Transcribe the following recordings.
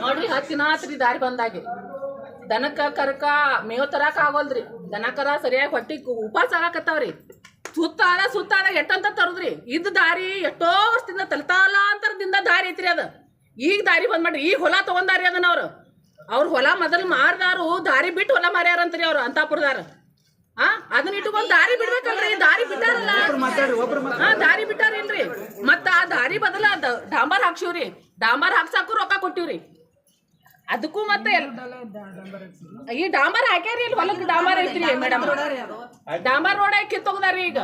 ನೋಡ್ರಿ ಹತ್ತಿನ ದಿನ ಆತ್ರಿ ದಾರಿ ಬಂದಾಗಿ. ದನಕ ಕರಕ ಮೇವ್ ತರಕ ಆಗೋಲ್ರಿ. ದನ ಕರ ಸರಿಯಾಗಿ ಹೊಟ್ಟಿ ಉಪಾಸ ಆಗಾಕತ್ತಾವ್ರಿ. ಸುತ್ತಾದ ಸುತ್ತಾದ ಎಟ್ಟಂತ ತರದ್ರಿ. ಇದ್ದ ದಾರಿ ಎಷ್ಟೋ ವರ್ಷದಿಂದ ತಲತಾಲಾಂತರದಿಂದ ದಾರಿ ಐತ್ರಿ ಅದ. ಈಗ ದಾರಿ ಬಂದ್ ಮಾಡ್ರಿ ಈಗ ಹೊಲ ತಗೊಂಡಾರಿ ಅದನ್ನ ಅವ್ರು. ಅವ್ರ ಹೊಲ ಮೊದಲು ಮಾರ್ದಾರು ದಾರಿ ಬಿಟ್ಟು ಹೊಲ ಮಾರ್ಯಾರಂತ್ರಿ ಅವ್ರು ಅಂತಾಪುರದಾರ. ಆ ಅದನ್ನ ಇಟ್ಟುಕೊಂಡು ದಾರಿ ಬಿಡ್ಬೇಕಲ್ರಿ. ದಾರಿ ಬಿಟ್ಟಾರಲ್ಲ. ಹಾ ದಾರಿ ಬಿಟ್ಟಾರಿಲ್ರಿ ಮತ್ತ ದಾರಿ ಬದಲ ಡಾಂಬರ್ ಹಾಕ್ಸಿವ್ರಿ ಡಾಂಬರ್ ಹಾಕ್ಸಾಕು ರೊಕ್ಕ ಕೊಟ್ಟಿವ್ರಿ. ಅದಕ್ಕೂ ಮತ್ತೆ ಈ ಡಾಂಬರ್ ಹಾಕ್ಯಾರಿ ಇಲ್ಲಿ ಹೊಲಕ್ಕೆ ಡಾಂಬರ್ ಐತ್ರಿ ಮೇಡಮ್. ಡಾಂಬರ್ ರೋಡ್ ಕಿತ್ತೋಗದಾರಿ ಈಗ?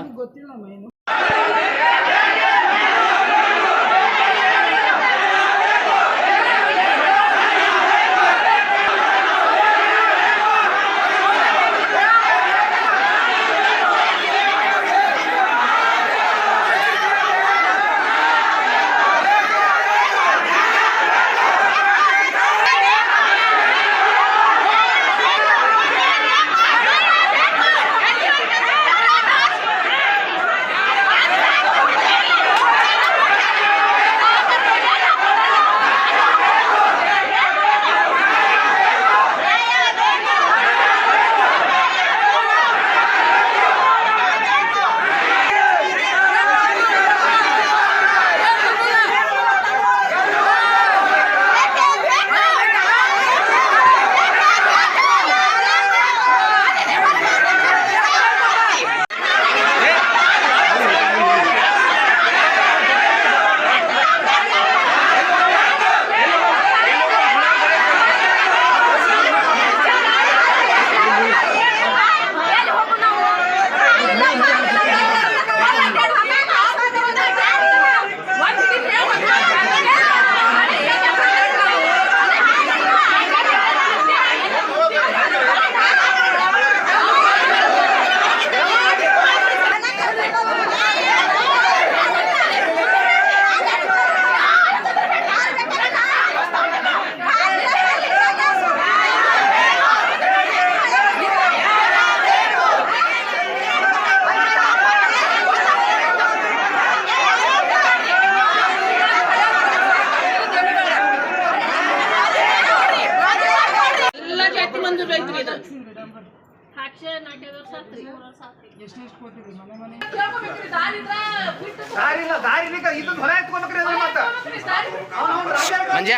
ಅವ್ನು ಅವ್ನು ರಾಜ ಮಂಜ,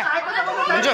ಮಂಜು.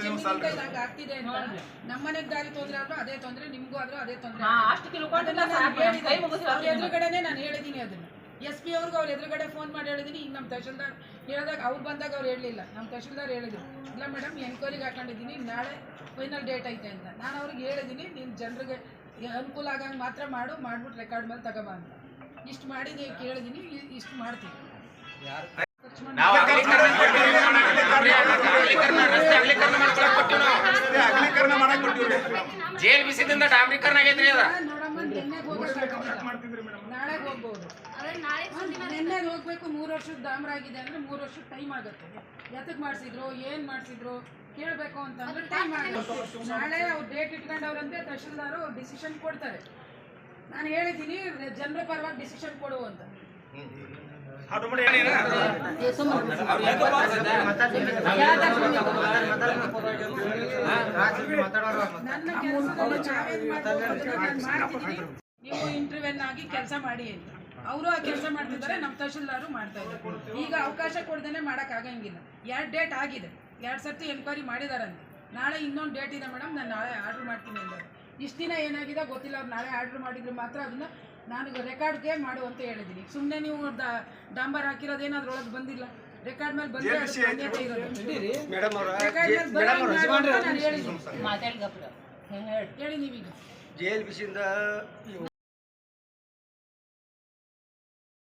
ದಿವಸ ಅಲ್ರಿ ಆಗ್ತಿದೆ ಅಂತ. ನಮ್ಮನೆಗ್ ದಾರಿ ತೊಂದ್ರೆ ಆದ್ರೂ ಅದೇ ತೊಂದ್ರೆ ನಿಮ್ಗೂ ಆದ್ರೂ ಅದೇ ತೊಂದ್ರೆ. ಎದುರುಗಡೆನೆ ನಾನು ಹೇಳಿದೀನಿ ಅದನ್ನ. ಎಸ್ ಪಿ ಅವ್ರಿಗೆ ಅವ್ರ ಎದುರುಗಡೆ ಫೋನ್ ಮಾಡಿ ಹೇಳಿದೀನಿ. ಈಗ ನಮ್ಮ ತಹಶೀಲ್ದಾರ್ ಹೇಳಿದಾಗ ಅವ್ರು ಬಂದಾಗ ಅವ್ರು ಹೇಳಲಿಲ್ಲ. ನಮ್ಮ ತಹಶೀಲ್ದಾರ್ ಹೇಳಿದ್ರು ಇಲ್ಲ ಮೇಡಮ್ ಎನ್ಕ್ವೈರಿಗೆ ಹಾಕೊಂಡಿದ್ದೀನಿ. ನಾಳೆ ಫೈನಲ್ ಡೇಟ್ ಐತೆ ಅಂತ. ನಾನು ಅವ್ರಿಗೆ ಹೇಳಿದ್ದೀನಿ ನೀನು ಜನರಿಗೆ ಅನುಕೂಲ ಆಗಂಗೆ ಮಾತ್ರ ಮಾಡು ಮಾಡ್ಬಿಟ್ಟು ರೆಕಾರ್ಡ್ ಮೇಲೆ ತಗೋಬಾ ಅಂತ. ಇಷ್ಟು ಮಾಡಿದೆ ಕೇಳಿದ್ದೀನಿ ಇಷ್ಟು ಮಾಡ್ತೀನಿ. ಜೇಲ್ ಬಿಸಿದಿಂದ ಡಾಮ್ರೀಕರಣ ಆಗೈತ್ರಿ ಅದ ನೋಡಮ್ಮ ನಿನ್ನೆ ನಾಳೆ ಹೋಗ್ಬೋದು ನಿನ್ನೆ ಹೋಗ್ಬೇಕು ಮೂರು ವರ್ಷದ ಡಾಮ್ರ ಆಗಿದೆ ಅಂದ್ರೆ ಮೂರು ವರ್ಷದ ಟೈಮ್ ಆಗುತ್ತೆ. ಎತ್ತಕ್ ಮಾಡಿಸಿದ್ರು ಏನ್ ಮಾಡಿಸಿದ್ರು ಕೇಳಬೇಕು ಅಂತ ಅಂದ್ರೆ ಟೈಮ್ ಆಗುತ್ತೆ. ನಾಳೆ ಅವ್ರು ಡೇಟ್ ಇಟ್ಕೊಂಡವ್ರಂತೆ ತಹಶೀಲ್ದಾರು ಅವ್ರು ಡಿಸಿಷನ್ ಕೊಡ್ತಾರೆ. ನಾನು ಹೇಳಿದ್ದೀನಿ ಜನರ ಪರವಾಗಿ ಡಿಸಿಷನ್ ಕೊಡು ಅಂತ. ನನ್ನ. ನೀವು ಇಂಟರ್ವ್ಯೂನ್ ಆಗಿ ಕೆಲಸ ಮಾಡಿ ಅಂತ. ಅವರು ಆ ಕೆಲಸ ಮಾಡ್ತಿದ್ದಾರೆ ನಮ್ಮ ತಹಶೀಲ್ದಾರು ಮಾಡ್ತಾ ಇದ್ದಾರೆ. ಈಗ ಅವಕಾಶ ಕೊಡ್ದೇನೆ ಮಾಡಕ್ ಆಗಂಗಿಲ್ಲ. ಎರಡು ಡೇಟ್ ಆಗಿದೆ. ಎರಡು ಸರ್ತಿ ಎನ್ಕ್ವೈರಿ ಮಾಡಿದಾರಂತೆ. ನಾಳೆ ಇನ್ನೊಂದು ಡೇಟ್ ಇದೆ ಮೇಡಮ್ ನಾನು ನಾಳೆ ಆರ್ಡ್ರ್ ಮಾಡ್ತೀನಿ ಅಂತಾರೆ ಇಷ್ಟು ದಿನ ಏನಾಗಿದೆ ಗೊತ್ತಿಲ್ಲ ಅವ್ರು ನಾಳೆ ಆರ್ಡ್ರ್ ಮಾಡಿದ್ರೆ ಮಾತ್ರ ಅದನ್ನ ನಾನು ರೆಕಾರ್ಡ್ಗೆ ಮಾಡು ಅಂತ ಹೇಳಿದ್ದೀನಿ ಸುಮ್ಮನೆ ನೀವು ಡಾಂಬರ್ ಡಾಂಬರ್ ಹಾಕಿರೋದೇನು ಅದ್ರೊಳಗೆ ಬಂದಿಲ್ಲ. ರೆಕಾರ್ಡ್ ಮೇಲೆ ಬಂದ್ರೆ ರೆಕಾರ್ಡ್ ಮೇಲೆ ಹೇಳಿ ನೀವೀಗ. J L ಬಿಸಿಯಿಂದ